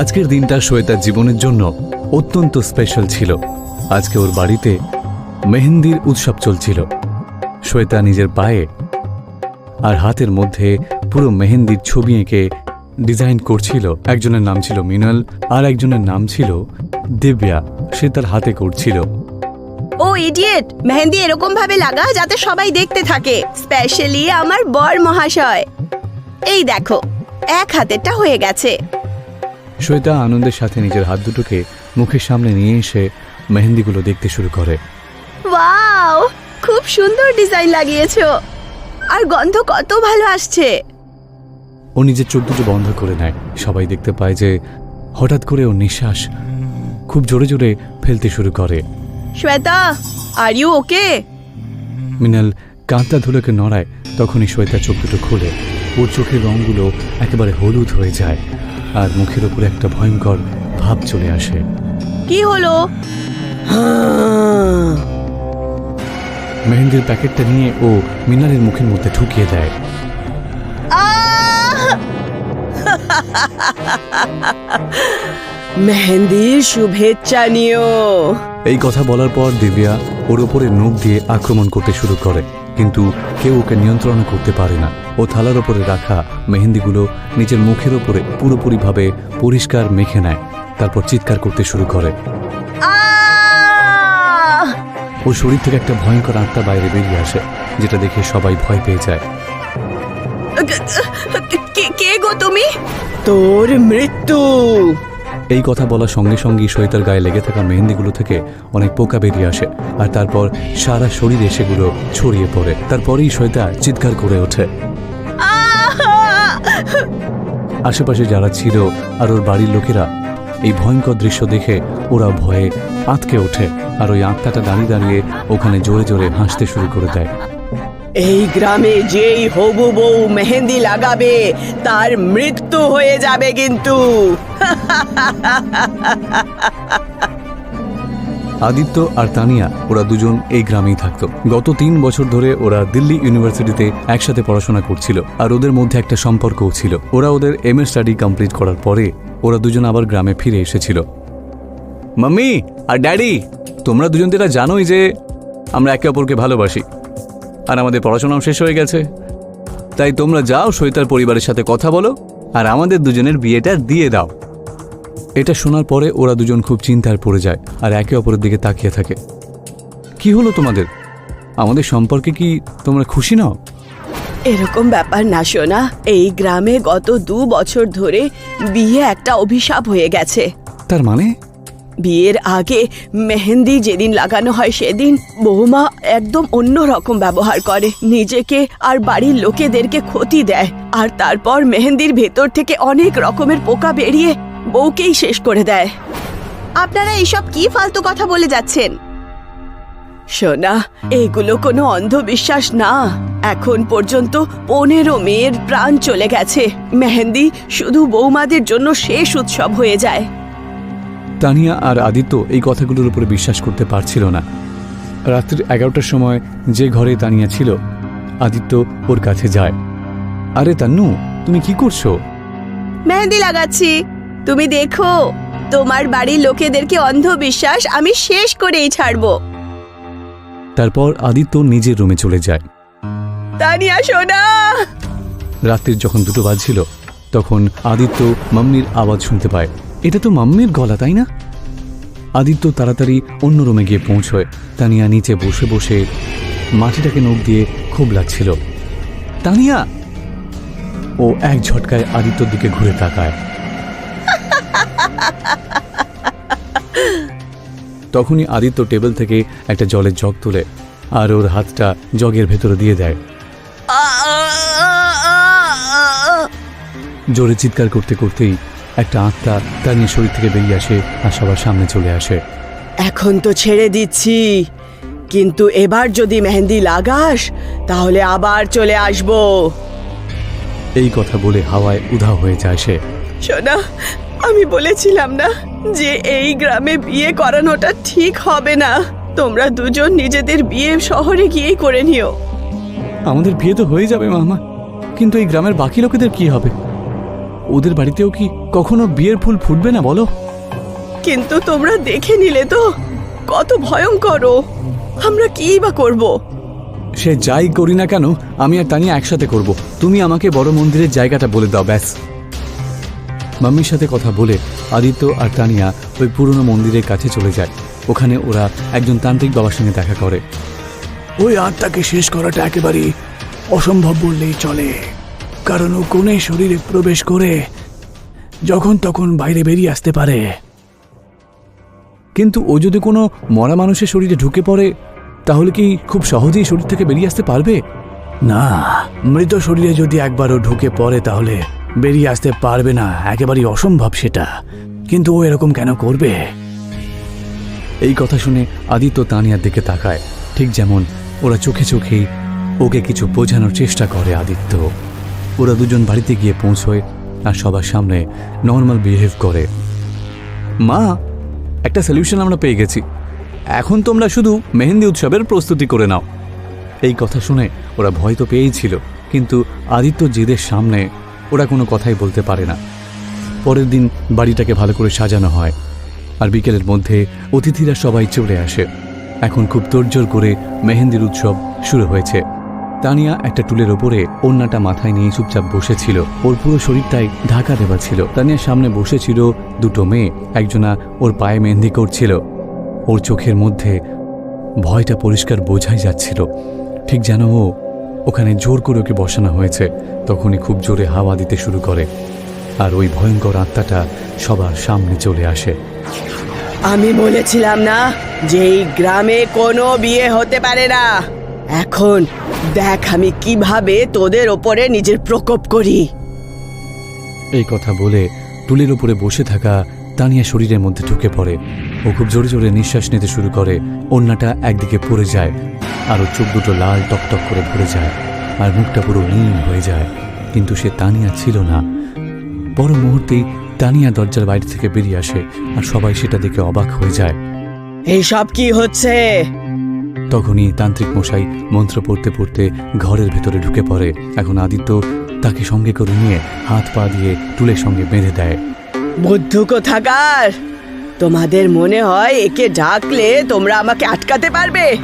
আজকের দিনটা শ্বেতার জীবনের জন্য অত্যন্ত স্পেশাল ছিল। আজকে ওর বাড়িতে মেহেন্দির উৎসব চলছিল। শ্বেতা নিজের পায়ে আর হাতের মধ্যে পুরো মেহেন্দির ছবি এঁকে ডিজাইন করছিল। একজনের নাম ছিল মিনাল আর একজনের নাম ছিল দিব্যা। সে তার হাতে করছিল। ও ইডিয়েট মেহেন্দি এরকম ভাবে লাগা যাতে সবাই দেখতে থাকে স্পেশালি আমার বর মহাশয়। এই দেখো, এক হাতেরটা হয়ে গেছে। শ্বেতা আনন্দের সাথে নিজের হাত দুটোকে মুখের সামনে নিয়ে এসে মেহেন্দিগুলো দেখতে শুরু করে। ওয়াও! খুব সুন্দর ডিজাইন লাগিয়েছো। আর গন্ধ কত ভালো আসছে। ও নিজের চোখ দুটো বন্ধ করে নেয়। সবাই দেখতে পায় যে হঠাৎ করে ওর নিঃশ্বাস খুব জোরে জোরে ফেলতে শুরু করে। শ্বেতা আর ইউ ওকে মিনাল কাঁদটা ধুলোকে নড়ায় তখনই শ্বেতা চোখ দুটো খুলে। ওর চোখের রঙগুলো একেবারে হলুদ হয়ে যায়। আর মুখের ওপরে একটা ভয়ঙ্কর ভাব চলে আসে। কি হলো? মেহেন্দির প্যাকেটটা নিয়ে ও মিনারের মুখের মধ্যে ঠুকিয়ে দেয়! মেহেন্দির শুভেচ্ছা নিও। এই কথা বলার পর দিব্যা ওর ওপরে নখ দিয়ে আক্রমণ করতে শুরু করে। কিন্তু কেউ ওকে নিয়ন্ত্রণ করতে পারে না। ও থালার ওপরে রাখা মেহেন্দিগুলো নিজের মুখের ওপরে পুরোপুরিভাবে পরিষ্কার মেখে নেয়। তারপর চিৎকার করতে শুরু করে। আহ! ওর শরীর থেকে একটা ভয়ঙ্কর আত্মা বাইরে বেরিয়ে আসে যেটা দেখে সবাই ভয় পেয়ে যায়। কে কে গো তুমি? তোর মৃত্যু! এই কথা বলার সঙ্গে সঙ্গেই শ্বেতার গায়ে লেগে থাকা মেহেন্দিগুলো থেকে অনেক পোকা বেরিয়ে আসে, আর তারপর সারা শরীরে সেগুলো ছড়িয়ে পড়ে। তারপরেই শ্বেতা চিৎকার করে ওঠে। আশেপাশে যারা ছিল আর ওর বাড়ির লোকেরা, এই ভয়ঙ্কর দৃশ্য দেখে ওরা ভয়ে আঁতকে ওঠে, আর ওই আত্মাটা দাঁড়িয়ে দাঁড়িয়ে ওখানে জোরে জোরে হাসতে শুরু করে দেয়। এই গ্রামে যেই হবু বউ মেহেন্দি লাগাবে, তার মৃত্যু হয়ে যাবে কিন্তু। আদিত্য আর তানিয়া, ওরা দুজন এই গ্রামেই থাকতো। গত তিন বছর ধরে ওরা দিল্লি ইউনিভার্সিটিতে একসাথে পড়াশোনা করছিল, আর ওদের মধ্যে একটা সম্পর্কও ছিল। ওরা ওদের এম এ স্টাডি কমপ্লিট করার পরে ওরা দুজন আবার গ্রামে ফিরে এসেছিল। মাম্মি আর ড্যাডি, তোমরা দুজন তো এটা জানোই যে আমরা একে অপরকে ভালোবাসি। আর আমাদের পড়াশোনাও শেষ হয়ে গেছে। তাই তোমরা যাও সৈতার পরিবারের সাথে কথা বলো আর আমাদের দুজনের বিয়েটা দিয়ে দাও। এটা শোনার পরে ওরা দুজন খুব চিন্তায় পড়ে যায় আর একে অপরের দিকে তাকিয়ে থাকে। কি হলো তোমাদের? আমাদের সম্পর্কে কি তোমরা খুশি নাও? এরকম ব্যাপার না শোনা এই গ্রামে গত দু বছর ধরে বিয়ে একটা অভিশাপ হয়ে গেছে। তার মানে? বিয়ের আগে মেহেন্দি যেদিন লাগানো হয় সেদিন বৌমা একদম অন্য রকম ব্যবহার করে। নিজেকে আর বাড়ির লোকেদেরকে ক্ষতি দেয়। আর তারপর মেহেন্দির ভেতর থেকে অনেক রকমের পোকা বেরিয়ে বউকেই শেষ করে দেয়। আপনারা এইসব কি ফালতু কথা বলে যাচ্ছেন? সোনা এগুলো কোনো অন্ধবিশ্বাস না। এখন পর্যন্ত পনেরো মেয়ের প্রাণ চলে গেছে। মেহেন্দি শুধু বৌমাদের জন্য শেষ উৎসব হয়ে যায়। তানিয়া আর আদিত্য এই কথাগুলোর উপরে বিশ্বাস করতে পারছিল না। রাত্রির এগারোটার সময় যে ঘরে তানিয়া ছিল আদিত্য ওর কাছে যায়। আরে তান্নু তুমি কি করছ? মেহেন্দি লাগাচ্ছি। তুমি দেখো তোমার বাড়ির লোকেদেরকে অন্ধবিশ্বাস আমি শেষ করেই ছাড়বো। তারপর আদিত্য নিজের রুমে চলে যায়। তানিয়া সোনা! রাত্রির যখন দুটো বাজছিল তখন আদিত্য মাম্মির আওয়াজ শুনতে পায়। এটা তো মাম্মির গলা, তাই না? আদিত্য তাড়াতাড়ি অন্য রুমে গিয়ে পৌঁছয়। তানিয়া নিচে বসে বসে মাটিটাকে নখ দিয়ে খুব লাগছিল। তানিয়া! ও এক ঝটকায় আদিত্যর দিকে ঘুরে তাকায়। তখনই আদিত্য টেবিল থেকে একটা জলের জগ তুলে আর ওর হাতটা জগের ভেতরে দিয়ে দেয়। জোরে চিৎকার করতে করতেই একটা আত্মা তার নিয়ে শরীর থেকে বেরিয়ে আসে আর সবার সামনে চলে আসে। এখন তো ছেড়ে দিচ্ছি। কিন্তু এবার যদি মেহেন্দি লাগাস তাহলে আবার চলে আসব। এই কথা বলে হাওয়ায় উধা হয়ে যায় সে। সোনা আমি বলেছিলাম না যে এই গ্রামে বিয়ে করানোটা ঠিক হবে না। তোমরা দুজন নিজেদের বিয়ে শহরে গিয়েই করে নিও। আমাদের বিয়ে তো হয়ে যাবে মামা। কিন্তু এই গ্রামের বাকি লোকেদের কি হবে? ওদের বাড়িতেও কি কখনো বিয়ের ফুল ফুটবে না বলো? কিন্তু তোমরা দেখে নিলে তো কত ভয়ঙ্কর ও। আমরা কি বা করব? সে যাই করি না কেন আমি আর তানিয়া একসাথে করব। তুমি আমাকে বড় মন্দিরের জায়গাটা বলে দাও ব্যাস। মাম্মির সাথে কথা বলে আদিত্য আর তানিয়া ওই পুরনো মন্দিরের কাছে চলে যায়। ওখানে ওরা একজন তান্ত্রিক বাবার সঙ্গে দেখা করে। ওই আত্মাকে শেষ করাটা একেবারেই অসম্ভব বললেই চলে। কারণ ও কোনে শরীরে প্রবেশ করে যখন তখন বাইরে বেরিয়ে আসতে পারে। কিন্তু ও যদি কোনো মরা মানুষের শরীরে ঢুকে পড়ে, তাহলে কি খুব সহজেই শরীর থেকে বেরিয়ে আসতে পারবে? না, মৃত শরীরে যদি একবারও ঢুকে পড়ে, তাহলে বেরিয়ে আসতে পারবে না। একেবারেই অসম্ভব সেটা। কিন্তু ও এরকম কেন করবে? এই কথা শুনে আদিত্য তানিয়ার দিকে তাকায়। ঠিক যেমন ওরা চোখে চোখেই ওকে কিছু বোঝানোর চেষ্টা করে আদিত্য। ওরা দুজন বাড়িতে গিয়ে পৌঁছয় আর সবার সামনে নর্মাল বিহেভ করে। মা, একটা সলিউশন আমরা পেয়ে গেছি। এখন তোমরা শুধু মেহেন্দি উৎসবের প্রস্তুতি করে নাও। এই কথা শুনে ওরা ভয় তো পেয়েই ছিল, কিন্তু আদিত্য জেদের সামনে ওরা কোনো কথাই বলতে পারে না। পরের দিন বাড়িটাকে ভালো করে সাজানো হয় আর বিকেলের মধ্যে অতিথিরা সবাই চলে আসে। এখন খুব তোড়জোড় করে মেহেন্দির উৎসব শুরু হয়েছে। তানিয়া একটা টুলের ওপরে ওড়নাটা মাথায় নিয়ে চুপচাপ বসেছিল। ওর পুরো শরীরটাই ঢাকা দেওয়া ছিল। তানিয়ার সামনে বসেছিল দুটো মেয়ে, একজনা ওর পায়ে মেহেন্দি করছিল। ওর চোখের মধ্যে ভয়টা পরিষ্কার বোঝাই যাচ্ছিল। ঠিক যেন ও ওখানে জোর করে ওকে বসানো হয়েছে। তখনই খুব জোরে হাওয়া দিতে শুরু করে। আর ওই ভয়ঙ্কর আত্মাটা সবার সামনে চলে আসে। আমি বলেছিলাম না যে এই গ্রামে কোনো বিয়ে হতে পারে না। এখন দেখ আমি কীভাবে তোদের ওপরে নিজের প্রকোপ করি। এই কথা বলে টুলের উপরে বসে থাকা তানিয়া শরীরের মধ্যে ঢুকে পড়ে। ও খুব জোরে জোরে নিঃশ্বাস নিতে শুরু করে। অন্যটা একদিকে পড়ে যায় আর ওর চোখ দুটো লাল টকটক করে ভরে যায় আর মুখটা পুরো নীল হয়ে যায়। কিন্তু সে তানিয়া ছিল না। বড় মুহূর্তেই তানিয়া দরজার বাইরে থেকে বেরিয়ে আসে আর সবাই সেটা দেখে অবাক হয়ে যায়। এইসব কি হচ্ছে? তখনই তান্ত্রিক মশাই মন্ত্র পড়তে পড়তে ঘরের ভেতরে ঢুকে পড়ে। এখন আদিত্য তাকে সঙ্গে করে নিয়ে হাত পা দিয়ে টুলের সঙ্গে বেঁধে দেয়। বুদ্ধ কোথাকার, তোমাদের মনে হয় একে ডাকলে তোমরা আমাকে আটকাতে পারবে?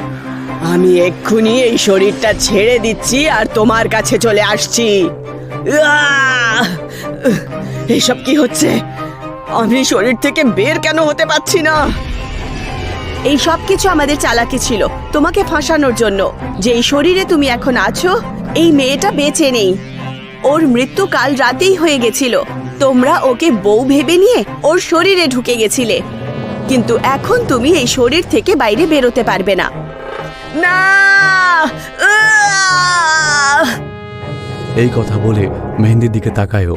আমি এক্ষুনি এই শরীরটা ছেড়ে দিচ্ছি আর তোমার কাছে চলে আসছি। আহ! এইসব কি হচ্ছে? আমি শরীর থেকে বের কেন হতে পারছি না? এই সব কিছু আমাদের চালাকি ছিল, তোমাকে ফাঁসানোর জন্য। যে শরীরে তুমি এখন আছো, এই মেয়েটা বেঁচে নেই। ওর মৃত্যু কাল রাতেই হয়ে গেছিল। তোমরা ওকে বউ ভেবে নিয়ে ওর শরীরে ঢুকে গেছিলে। কিন্তু এখন তুমি এই শরীর থেকে বাইরে বেরোতে পারবে না। না! এই কথা বলে মেহেন্দির দিকে তাকায়ও।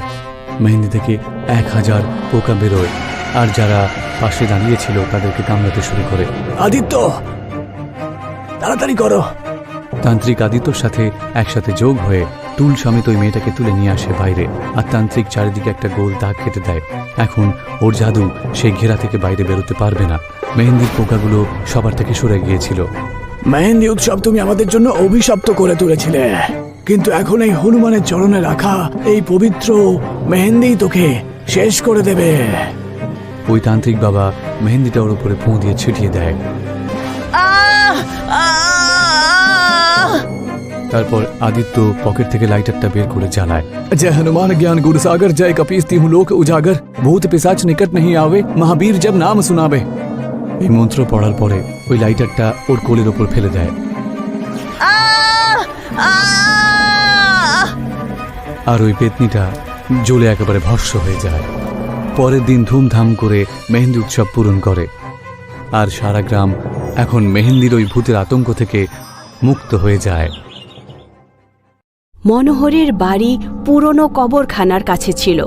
মেহেন্দি থেকে এক হাজার পোকা বেরোয়। আর যারা পাশে দাঁড়িয়েছিল তাদেরকে কামড়াতে শুরু করে। আদিত্য তাড়াতাড়ি করো। তান্ত্রিক আদিত্যর সাথে একসাথে যোগ হয়ে টুল সমেত ওই মেয়েটাকে তুলে নিয়ে আসে বাইরে। আর তান্ত্রিক চারিদিকে একটা গোল দাগ কেটে দেয়। এখন ওর জাদু সেই ঘেরা থেকে বাইরে বেরোতে পারবে না। মেহেন্দির পোকাগুলো সবার থেকে সরে গিয়েছিল। মেহেন্দি উৎসব তুমি আমাদের জন্য অভিশপ্ত করে তুলেছিলে। কিন্তু এখন এই হনুমানের চরণে রাখা এই পবিত্র মেহেন্দি তোকে শেষ করে দেবে। ওই তান্ত্রিক বাবা মেহেন্দিটা ওর উপরে ফুঁ দিয়ে ছিটিয়ে দেয়। তারপর আদিত্য পকেট থেকে লাইটারটা বের করে জানায় জয় হনুমান জ্ঞান গুরু সাগর জয় কপিস্তি হুঁ লোক উজাগর। ভূত পেশাচ নিকট নাহি আবে মহাবীর জব নাম শোনাবে। এই মন্ত্র পড়ার পরে ওই লাইটারটা ওর কোলের উপর ফেলে দেয়। আ আ আর ওই পেতনিটা জ্বলে একেবারে ভস্ম হয়ে যায়। পরের দিন ধুমধাম করে মেহেন্দি উৎসব পূরণ করে। আর সারা গ্রাম এখন মেহেন্দির ওই ভূতের আতঙ্ক থেকে মুক্ত হয়ে যায়। মনোহরের বাড়ি পুরনো কবরখানার কাছে ছিল।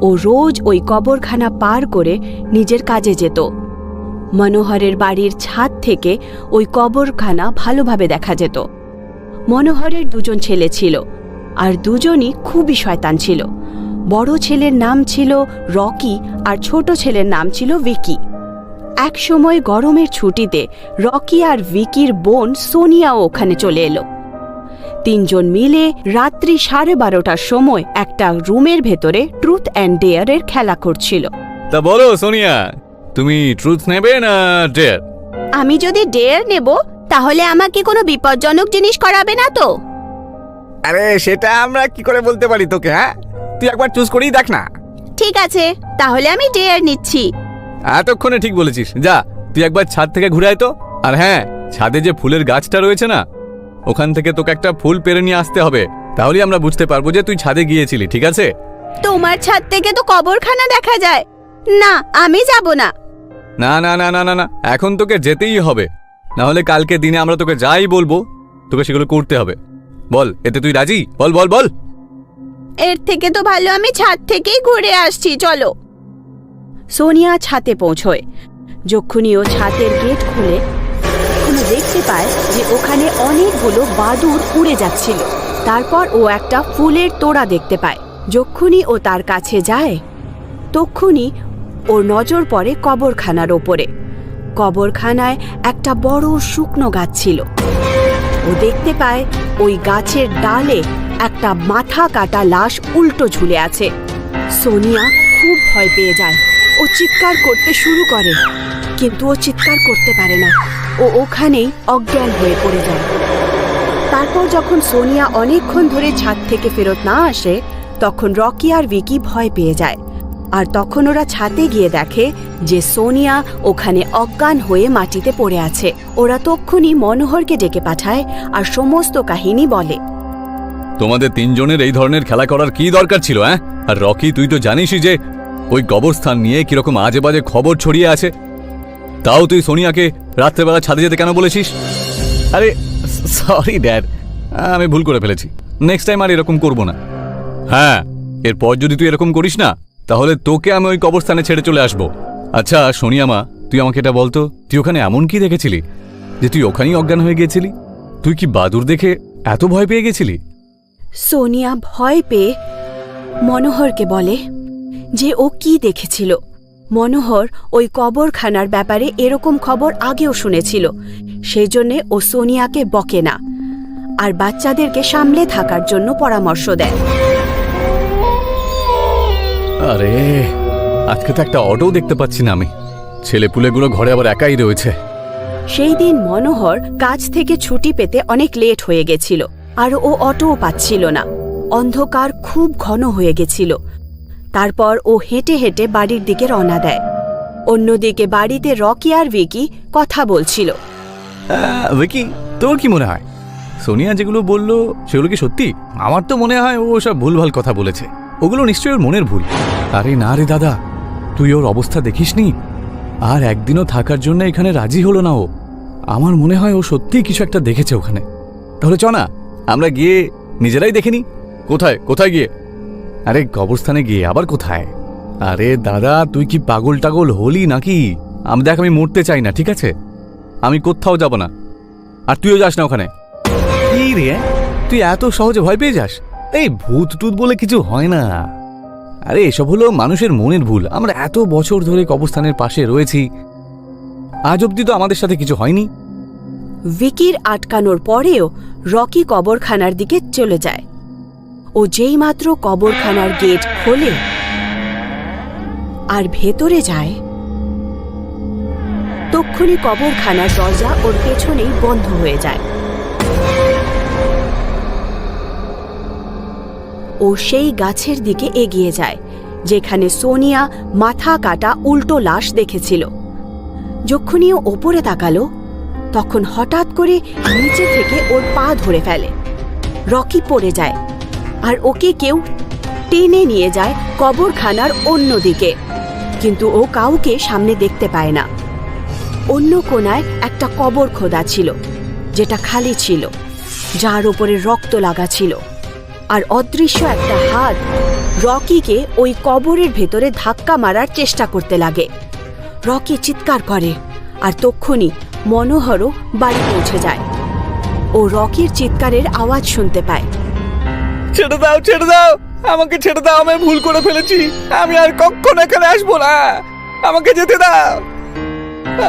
ও রোজ ওই কবরখানা পার করে নিজের কাজে যেত। মনোহরের বাড়ির ছাদ থেকে ওই কবরখানা ভালোভাবে দেখা যেত। মনোহরের দুজন ছেলে ছিল। আর দুজনই খুবই শয়তান ছিল। বড় ছেলের নাম ছিল রকি আর ছোট ছেলের নাম ছিল ভিকি। এক সময় গরমের ছুটিতে রকি আর ভিকির বোন সোনিয়াও ওখানে চলে এলো। তিনজন মিলে রাত্রি সাড়ে বারোটার সময় একটা রুমের ভেতরে ট্রুথ অ্যান্ড ডেয়ারের খেলা করছিল। তা বলো সোনিয়া তুমি ট্রুথ নেবে না ডেয়ার? আমি যদি ডেয়ার নেব তাহলে আমাকে কোনো বিপজ্জনক জিনিস করাবে না তো? আরে সেটা আমরা কি করে বলতে পারি তোকে হ্যাঁ? তুই একবার চুজ করেই দেখ না। ঠিক আছে তাহলে আমি ডেয়ার নিচ্ছি। এতক্ষণে ঠিক বলেছিস। যা তুই একবার ছাদ থেকে ঘুরে আয় তো। আর হ্যাঁ ছাদে যে ফুলের গাছটা রয়েছে না ওখান থেকে তোকে একটা ফুল পেরে নিয়ে আসতে হবে। তাহলেই আমরা বুঝতে পারব যে তুই ছাদে গিয়েছিলি ঠিক আছে? তোমার ছাদ থেকে তো কবরখানা দেখা যায়। না আমি যাব না। না না না না না না এখন তোকে যেতেই হবে। না হলে কালকে দিনে আমরা তোকে যাই বলব তোকে সেগুলো করতে হবে। বল, এতে তুই রাজি? বল বল বল। এর থেকে তো ভালো, আমি ছাদ থেকেই ঘুরে আসছি, চলো। সোনিয়া ছাতে পৌঁছয়। যক্ষুনি ও ছাতের গেট খুলে দেখতে পায় যে ওখানে অনেকগুলো বাদুর উড়ে যাচ্ছিল। তারপর ও একটা ফুলের তোড়া দেখতে পায়। যক্ষুনি ও তার কাছে যায়। তক্ষুনি ওর নজর পড়ে কবরখানার ওপরে। কবরখানায় একটা বড় শুকনো গাছ ছিল। ও দেখতে পায় ওই গাছের ডালে একটা মাথা কাটা লাশ উল্টো ঝুলে আছে। সোনিয়া খুব ভয় পেয়ে যায়। ও চিৎকার করতে শুরু করে, কিন্তু ও চিৎকার করতে পারে না। ও ওখানেই অজ্ঞান হয়ে পড়ে যায়। তারপর যখন সোনিয়া অনেকক্ষণ ধরে ছাদ থেকে ফেরত না আসে, তখন রকি আর ভিকি ভয় পেয়ে যায়। আর তখন ওরা ছাদে গিয়ে দেখে যে সোনিয়া ওখানে অজ্ঞান হয়ে মাটিতে পড়ে আছে। ওরা তক্ষুনি মনোহরকে ডেকে পাঠায় আর সমস্ত কাহিনী বলে। তোমাদের তিনজনের এই ধরনের খেলা করার কি দরকার ছিল হ্যাঁ আর রকি, তুই তো জানিসই যে ওই কবরস্থান নিয়ে কীরকম আজে বাজে খবর ছড়িয়ে আছে। তাও তুই সোনিয়াকে রাত্রেবেলা ছাদে যেতে কেন বলেছিস? আরে সরি ড্যাড আমি ভুল করে ফেলেছি। নেক্সট টাইম আর এরকম করব না। হ্যাঁ এরপর যদি তুই এরকম করিস না তাহলে তোকে আমি ওই কবরস্থানে ছেড়ে চলে আসব। আচ্ছা সোনিয়া মা তুই আমাকে এটা বলতো? তুই ওখানে এমন কি দেখেছিলি? যে তুই ওখানেই অজ্ঞান হয়ে গিয়েছিলি? তুই কি বাদুর দেখে এত ভয় পেয়ে গেছিলি? সোনিয়া ভয় পেয়ে মনোহরকে বলে যে ও কি দেখেছিল। মনোহর ওই কবরখানার ব্যাপারে এরকম খবর আগেও শুনেছিল। সেই জন্যে ও সোনিয়াকে বকে না, আর বাচ্চাদেরকে সামলে থাকার জন্য পরামর্শ দেয়। আরে আজকে তো একটা অটো দেখতে পাচ্ছি না আমি। ছেলে ছেলেপুলেগুলো ঘরে আবার একাই রয়েছে। সেই দিন মনোহর কাজ থেকে ছুটি পেতে অনেক লেট হয়ে গেছিল আর ও অটোও পাচ্ছিল না। অন্ধকার খুব ঘন হয়ে গেছিল। তারপর ও হেঁটে হেঁটে বাড়ির দিকে রওনা দেয়। অন্যদিকে বাড়িতে রকি আর ভিকি কথা বলছিল। ভিকি তোর কি মনে হয়? সোনিয়া যেগুলো বলল সেগুলো কি সত্যি? আমার তো মনে হয় ও সব ভুলভাল কথা বলেছে। ওগুলো নিশ্চয়ই ওর মনের ভুল। আরে না রে দাদা তুই ওর অবস্থা দেখিসনি? আর একদিনও থাকার জন্য এখানে রাজি হলো না ও। আমার মনে হয় ও সত্যিই কিছু একটা দেখেছে ওখানে। তাহলে চ না আমরা গিয়ে নিজেরাই দেখিনি কোথায় কোথায় গিয়ে? আরে কবরস্থানে গিয়ে আবার কোথায়? আরে দাদা তুই কি পাগল টাগল হলি নাকি? আমি দেখ আমি মরতে চাই না ঠিক আছে? আমি কোথাও যাব না। আর তুইও যাস না ওখানে। কি রে? তুই এত সহজে ভয় পেয়ে যাস? এই ভূত টুত বলে কিছু হয় না। আরে, এসব হলো মানুষের মনের ভুল। আমরা এত বছর ধরে কবরস্থানের পাশে রয়েছি। আজ অব্দি তো আমাদের সাথে কিছু হয়নি। ভিকির আটকানোর পরেও রকি কবরখানার দিকে চলে যায়। ও যেইমাত্র কবরখানার গেট খোলে আর ভেতরে যায়, তক্ষুনি কবরখানার দরজা ওর পেছনেই বন্ধ হয়ে যায়। ও সেই গাছের দিকে এগিয়ে যায়, যেখানে সোনিয়া মাথা কাটা উল্টো লাশ দেখেছিল। যখনই ও ওপরে তাকালো, তখন হঠাৎ করে নিচে থেকে ওর পা ধরে ফেলে। রকি পড়ে যায়, আর ওকে কেউ টেনে নিয়ে যায় কবরখানার অন্য দিকে, কিন্তু ও কাউকে সামনে দেখতে পায় না। অন্য কোনায় একটা কবর খোদা ছিল, যেটা খালি ছিল, যার ওপরে রক্ত লাগা ছিল। আর অদৃশ্য একটা হাত রকিকে ওই কবরের ভেতরে ধাক্কা মারার চেষ্টা করতে লাগে। রকি চিৎকার করে আর তক্ষুনি মনোহরও বাড়ি পৌঁছে যায়। ও রকির চিৎকারের আওয়াজ শুনতে পায়। ছেড়ে দাও ছেড়ে দাও! আমাকে ছেড়ে দাও আমি ভুল করে ফেলেছি। আমি আর কখনো এখানে আসব না। আমাকে যেতে দাও।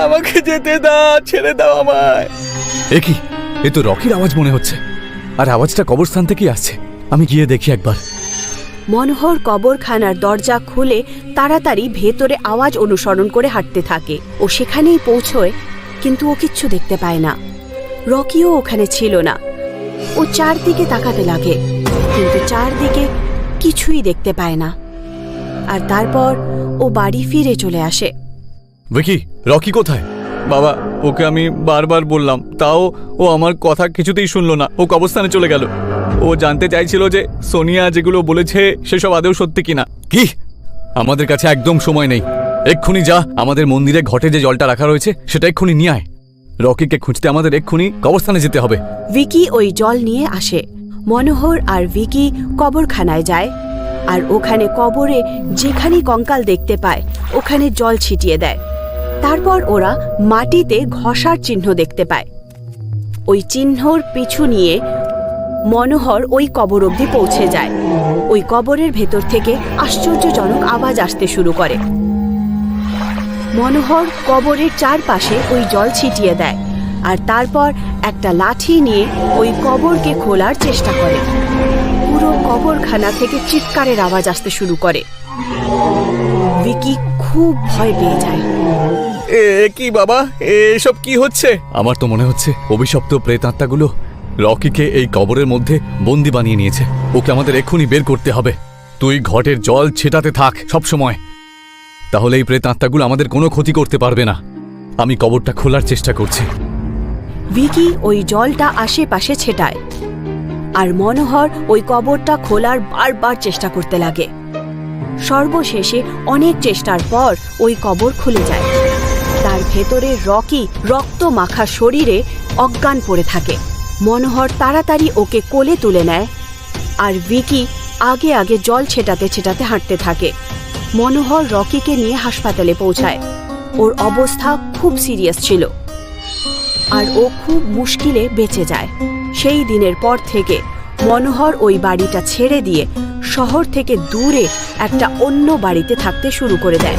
আমাকে যেতে দাও ছেড়ে দাও আমায়। এ কি? এ তো রকির আওয়াজ মনে হচ্ছে। আর আওয়াজটা কবরস্থান থেকেই আসছে। আমি গিয়ে দেখি একবার। মনোহর কবরখানার দরজা খুলে তাড়াতাড়ি ভেতরে আওয়াজ অনুসরণ করে হাঁটতে থাকে। ও সেখানেই পৌঁছয় কিন্তু ও কিচ্ছু দেখতে পায় না। রকিও ওখানে ছিল না। ও চারদিকে তাকাতে লাগে কিন্তু চারদিকে কিছুই দেখতে পায় না। আর তারপর ও বাড়ি ফিরে চলে আসে। ভিকি রকি কোথায়? বাবা, ওকে আমি বারবার বললাম। তাও ও আমার কথা কিছুতেই শুনলো না। ও কবরস্থানে চলে গেল। ও জানতে চাইছিল যে সোনিয়া যেগুলো বলেছে, সেসব আদেও সত্যি কিনা। কি? আমাদের কাছে একদম সময় নেই। এক্ষুনি যা। আমাদের মন্দিরে ঘটে যে জলটা রাখা রয়েছে, সেটা এক্ষুনি নিয়ে আয়। রকিকে খুঁজতে আমাদের এক্ষুনি কবরস্থানে যেতে হবে। ভিকি ওই জল নিয়ে আসে। মনোহর আর ভিকি কবরখানায় যায়। আর ওখানে কবরে যেখানেই কঙ্কাল দেখতে পায়, ওখানে জল ছিটিয়ে দেয়। তারপর ওরা মাটিতে ঘষার চিহ্ন দেখতে পায়। ওই চিহ্নর পিছু নিয়ে মনোহর ওই কবর অবধি পৌঁছে যায়। ওই কবরের ভেতর থেকে আশ্চর্যজনক আওয়াজ আসতে শুরু করে। মনোহর কবরের চারপাশে ওই জল ছিটিয়ে দেয় আর তারপর একটা লাঠি নিয়ে ওই কবরকে খোলার চেষ্টা করে। পুরো কবরখানা থেকে চিৎকারের আওয়াজ আসতে শুরু করে। ভিকি খুব ভয় পেয়ে যায়। এ কি বাবা? এসব কি হচ্ছে? আমার তো মনে হচ্ছে অভিশপ্ত প্রেতাত্মাগুলো রকিকে এই কবরের মধ্যে বন্দি বানিয়ে নিয়েছে। ওকে আমাদের এক্ষুনি বের করতে হবে। তুই ঘটের জল ছেটাতে থাক সব সময় তাহলে এই প্রেতাত্মাগুলো আমাদের কোনো ক্ষতি করতে পারবে না। আমি কবরটা খোলার চেষ্টা করছি। ভিকি ওই জলটা আশেপাশে ছেটায়। আর মনোহর ওই কবরটা খোলার বারবার চেষ্টা করতে লাগে। সর্বশেষে অনেক চেষ্টার পর ওই কবর খুলে যায়। তার ভেতরে রকি রক্ত মাখা শরীরে অজ্ঞান পড়ে থাকে। মনোহর তাড়াতাড়ি ওকে কোলে তুলে নেয় আর ভিকি আগে আগে জল ছেটাতে ছেটাতে হাঁটতে থাকে। মনোহর রকিকে নিয়ে হাসপাতালে পৌঁছায়। ওর অবস্থা খুব সিরিয়াস ছিল। আর ও খুব মুশকিলে বেঁচে যায়। সেই দিনের পর থেকে মনোহর ওই বাড়িটা ছেড়ে দিয়ে শহর থেকে দূরে একটা অন্য বাড়িতে থাকতে শুরু করে দেয়।